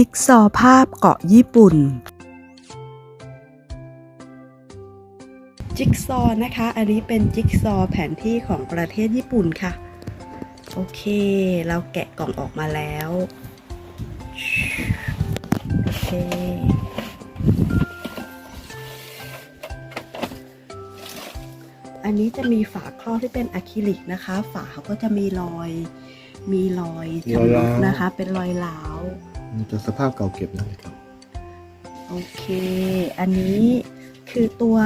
จิ๊กซอว์ภาพเกาะญี่ปุ่น จิ๊กซอว์นะคะ อันนี้เป็นจิ๊กซอว์แผนที่ของประเทศญี่ปุ่นค่ะ โอเค เราแกะกล่องออกมาแล้ว โอเคอันนี้จะมีฝาครอบที่เป็นอะคริลิกนะคะ ฝาเขาก็จะมีรอย มีรอยรอยร้าวนะคะ เป็นรอยร้าว มันจะสภาพเก่าเก็บนะครับ โอเค อันนี้คือตัว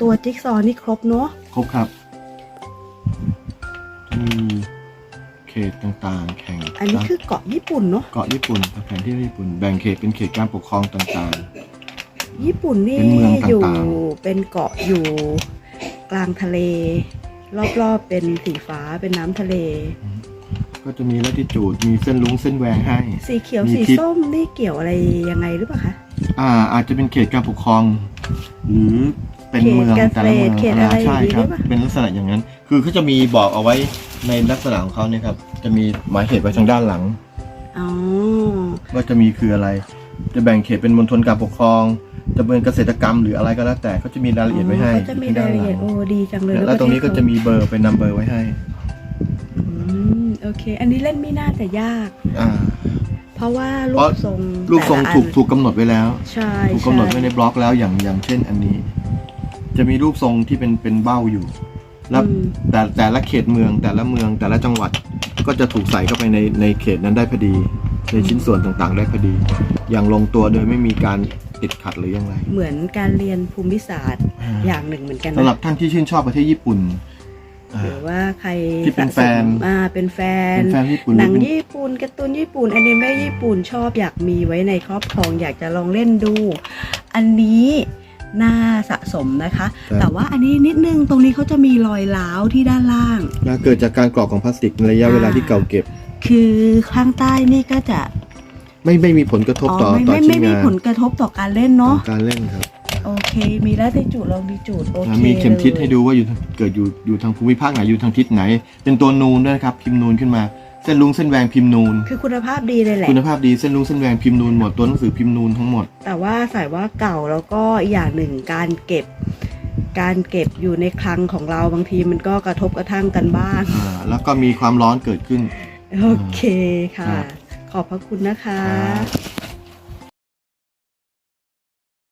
ตัวจิ๊กซอว์นี่ครบเนาะ ครบครับมีเขตต่างๆ แข่งอันนี้คือเกาะญี่ปุ่นเนาะ เกาะญี่ปุ่นครับแผนที่ญี่ปุ่น แบ่งเขตเป็นเขตการปกครองต่าง ญี่ปุ่นนี่เป็นเมืองต่างๆ อยู่เป็นเกาะอยู่กลางทะเล รอบๆเป็นสีฟ้าเป็นน้ำทะเล ๆ ก็จะมีลัติจูดมีเส้นลุงเส้นแหวงให้ สีเขียวมีสีทิศ ส้มนี่เกี่ยวอะไรยังไงหรือเปล่าคะ อ่าอาจจะเป็นเขตการปกครอง หรือเป็นเมืองเขตแต่ละเมืองเขตอะไรอ่าใช่ครับอย่างนี้หรือเปล่าเป็นลักษณะอย่างนั้น คือเขาจะมีบอกเอาไว้ในลักษณะของเขาเนี่ยครับ จะมีหมายเหตุไว้ทางด้านหลัง อ๋อ ว่าจะมีคืออะไร จะแบ่งเขตเป็นมณฑลการปกครองจะเป็นเกษตรกรรมหรืออะไรก็แล้วแต่เขาจะมีรายละเอียดไว้ให้เขาจะมีรายละเอียดโอ้ดีจังเลยแล้วตรงนี้ก็ปเทศจะมีเบอร์เป็นนัมเบอร์ไว้ให้อืม โอเค อันนี้เล่นไม่น่าจะยาก อ่าเพราะว่ารูเพราะปทรงรูปทรงแต่ละอันถูกถูกกำหนดไว้แล้ว ใช่ถูกกำหนดใช่ไว้ในบล็อกแล้วอย่างอย่างเช่นอันนี้ จะมีรูปทรงที่เป็นเป็นเบ้าอยู่ แล้วอืมแต่แต่ละเขตเมืองแต่ละเมืองแต่ละจังหวัดก็จะถูกใส่เข้าไปในในเขตนั้นได้พอดี ในชิ้นส่วนต่างๆ ได้พอดี อย่างลงตัวโดยไม่มีการติดขัดหรือยังไรเหมือนการเรียนภูมิศาสตร์อย่างหนึ่งเหมือนกันนะ สำหรับท่านที่ชื่นชอบประเทศญี่ปุ่นอ่า หรือว่าใครที่เป็นแฟน สะสมอ่าเป็นแฟน เป็นแฟนญี่ปุ่นหนังรือเป็นญี่ปุ่นการ์ตูนญี่ปุ่นอนิเมะญี่ปุ่นชอบอยากมีไว้ในครอบครองอยากจะลองเล่นดู อันนี้น่าสะสมนะคะ ครับ แต่ว่าอันนี้นิดนึงตรงนี้เขาจะมีรอยร้าวที่ด้านล่าง นะเกิดจากการกรอกของพลาสติกในระยะเวลาที่เก่าเก็บ คือข้างใต้นี่ก็จะไม่ไม่มีผลกระทบอ๋อต่อไม่ต่อไม่ชิ้ไม่นมีงานผลกระทบต่อการเล่นเนาะของการเล่นครับ โอเค มีแล้วที่จุดลองดีจุดโอนะเคมีเข็มทิศลยให้ดูว่าอยู่เกิดอยู่อยู่ทางภูมิภาคไหนอยู่ทางทิศไหน เป็นตัวนูนด้วยนะครับพิมพ์นูนขึ้นมาเส้นลุงเส้นแหวงพิมพ์นูน คือคุณภาพดีเลยแหละคุณภาพดีเส้นลุงเส้นแหวงพิมพ์นูนหมดตัวหนังสือพิมพ์นูนทั้งหมด แต่ว่าใส่ว่าเก่าแล้วก็อีกอย่างหนึ่งการเก็บ การเก็บอยู่ในคลังของเราบางทีมันก็กระทบกระทั่งกันบ้างอ่าแล้วก็มีความร้อนเกิดขึ้น โอเคค่ะครับขอบพระคุณนะคะครับ